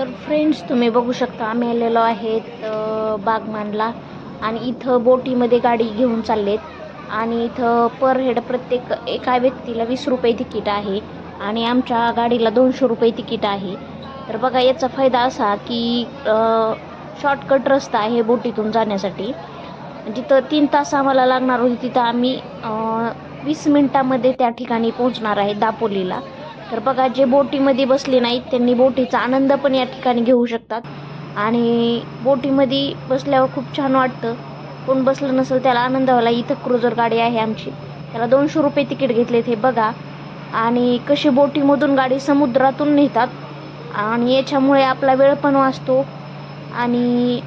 तर फ्रेंड्स तुम्ही बघू शकता आम्ही आलेलो आहेत बागमानला. आणि इथं बोटीमध्ये गाडी घेऊन चाललेत. आणि इथं पर हेड प्रत्येक एका व्यक्तीला वीस रुपये तिकीट आहे. आणि आमच्या गाडीला दोनशे रुपये तिकीट आहे. तर बघा याचा फायदा असा की शॉर्टकट रस्ता आहे बोटीतून जाण्यासाठी. जिथं तीन तास आम्हाला लागणार होती तिथं आम्ही वीस मिनटामध्ये त्या ठिकाणी पोहोचणार आहे दापोलीला. तर बघा जे बोटीमध्ये बसले नाहीत त्यांनी बोटीचा आनंद पण या ठिकाणी घेऊ शकतात. आणि बोटीमध्ये बसल्यावर खूप छान वाटतं. कोण बसलं नसेल त्याला आनंद व्हायला इथं क्रुझर गाडी आहे आमची. त्याला दोनशे रुपये तिकीट घेतलेत हे बघा. आणि कशी बोटीमधून गाडी समुद्रातून नेतात. आणि याच्यामुळे आपला वेळ पण वाचतो. आणि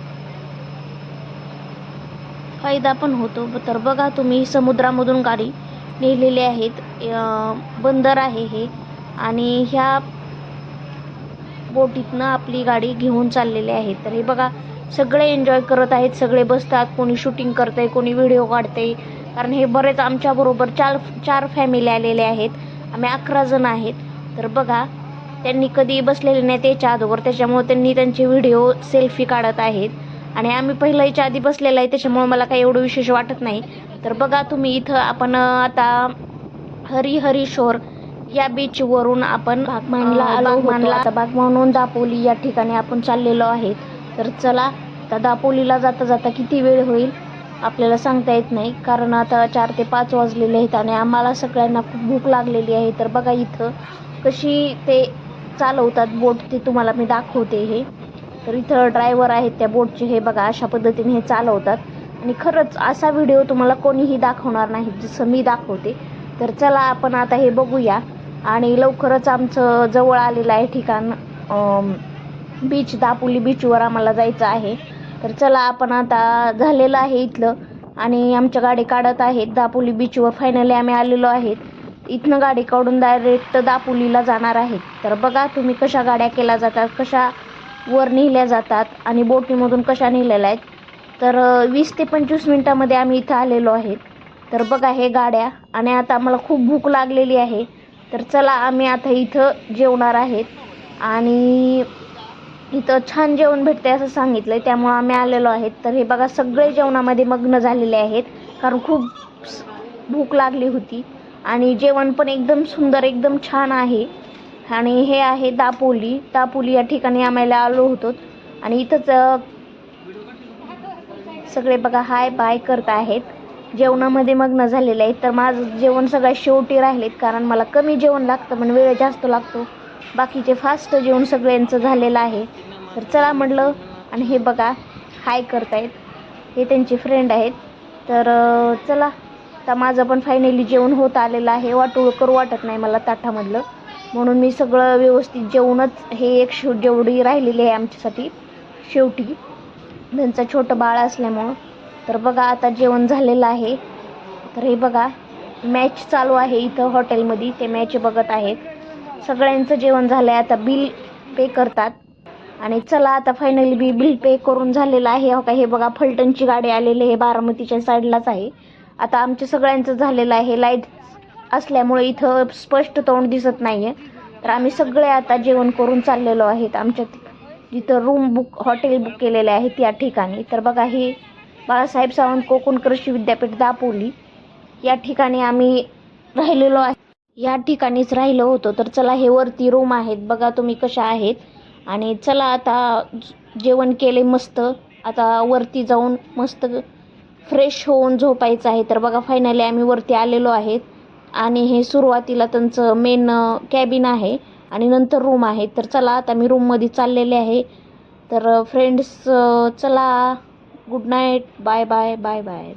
फायदा पण होतो. तर बघा तुम्ही समुद्रामधून गाडी नेलेली आहेत. बंदर आहे हे. आणि ह्या बोटीतनं आपली गाडी घेऊन चाललेली आहे. तर हे बघा सगळे एन्जॉय करत आहेत सगळे बसतात कोणी शूटिंग करतंय कोणी व्हिडिओ काढतंय. कारण हे बरेच आमच्याबरोबर चार चार फॅमिली आलेले आहेत. आम्ही अकरा जण आहेत. तर बघा त्यांनी कधी बसलेले नाही त्याच्या अगोदर त्याच्यामुळे त्यांनी त्यांचे व्हिडिओ सेल्फी काढत आहेत. आणि आम्ही पहिल्याच्या आधी बसलेलं आहे त्याच्यामुळे मला काही एवढं विशेष वाटत नाही. तर बघा तुम्ही इथं आपण आता हरी हरी शोर आपण बागमानला अं, आलो बागमानला. होतो. आता बागमानहून दापोली या ठिकाणी आपण चाललेलो आहे तर चला आता दापोलीला जाता जाता किती वेळ होईल आपल्याला सांगता येत नाही. कारण आता चार ते पाच वाजलेले आहेत आणि आम्हाला सगळ्यांना खूप भूक लागलेली आहे. तर बघा इथं कशी ते चालवतात बोट ते तुम्हाला मी दाखवते हे. तर इथं ड्रायव्हर आहेत त्या बोटचे हे बघा अशा पद्धतीने हे चालवतात. आणि खरंच असा व्हिडिओ तुम्हाला कोणीही दाखवणार नाही जसं मी दाखवते. तर चला आपण आता हे बघूया. आणि लवकरच आमचं जवळ आलेलं आहे ठिकाण बीच दापोली बीचवर आम्हाला जायचं आहे. तर चला आपण आता झालेलं आहे इथलं आणि आमच्या गाडी काढत आहेत. दापोली बीचवर फायनली आम्ही आलेलो आहेत. इथनं गाडी काढून डायरेक्ट दापोलीला जाणार आहेत तर बघा तुम्ही कशा गाड्या केल्या जातात कशा वर नेल्या जातात आणि बोटीमधून कशा नेलेल्या आहेत. तर वीस ते पंचवीस मिनटामध्ये आम्ही इथं आलेलो आहेत तर बघा हे गाड्या आणि आता आम्हाला खूप भूक लागलेली आहे. तर चला आम्ही आता इथं जेवणार आहेत. आणि इथं छान जेवण भेटते असं सांगितलं आहे त्यामुळं आम्ही आलेलो आहेत. तर हे बघा सगळे जेवणामध्ये मग्न झालेले आहेत कारण खूप भूक लागली होती. आणि जेवण पण एकदम सुंदर एकदम छान आहे. आणि हे आहे दापोली. दापोली या ठिकाणी आम्हाला आलो होतो. आणि इथंच सगळे बघा हाय बाय करत आहेत. जेवणामध्ये मग्न झालेले आहेत. तर माझं जेवण सगळ्या शेवटी राहिलेत कारण मला कमी जेवण लागतं पण वेळ जास्त लागतो. बाकीचे फास्ट जेवण सगळ्यांचं झालेलं आहे. तर चला म्हटलं आणि हे बघा हाय करतायत. हे त्यांचे फ्रेंड आहेत. तर चला. आता माझं पण फायनली जेवण होत आलेलं आहे. वाटू करू वाटत नाही मला ताटामधलं. म्हणून मी सगळं व्यवस्थित जेवणच हे एक शेव जेवढी राहिलेली आहे आमच्यासाठी शेवटी. त्यांचं छोटं बाळ असल्यामुळं. तर बघा आता जेवण झालेलं आहे. तर हे बघा मॅच चालू आहे इथं हॉटेलमध्ये ते मॅच बघत आहेत. सगळ्यांचं जेवण झालं आहे आता बिल पे करतात. आणि चला आता फायनली बी बिल पे करून झालेलं आहे. हो का हे बघा फलटणची गाडी आलेली आहे. बारामतीच्या साईडलाच आहे. आता आमच्या सगळ्यांचं झालेलं आहे. लाइट असल्यामुळे इथं स्पष्ट तोंड दिसत नाही आहे तर आम्ही सगळे आता जेवण करून चाललेलो आहेत. आमच्या जिथं रूम बुक हॉटेल बुक केलेले आहे त्या ठिकाणी. तर बघा हे बाळासाहेब सावंत कोकण कृषी विद्यापीठ दापोली. या ठिकाणी आम्ही राहिलेलो आहे. या ठिकाणीच राहिलो होतो तर चला हे वरती रूम आहेत. बघा तुम्ही कशा आहेत. आणि चला आता जेवण केले मस्त. आता वरती जाऊन मस्त फ्रेश होऊन झोपायचं आहे. तर बघा फायनली आम्ही वरती आलेलो आहेत. आणि हे सुरुवातीला त्यांचं मेन कॅबिन आहे. आणि नंतर रूम आहे. तर चला आता मी रूममध्ये चाललेले आहे. तर फ्रेंड्स चला. Good night bye bye bye bye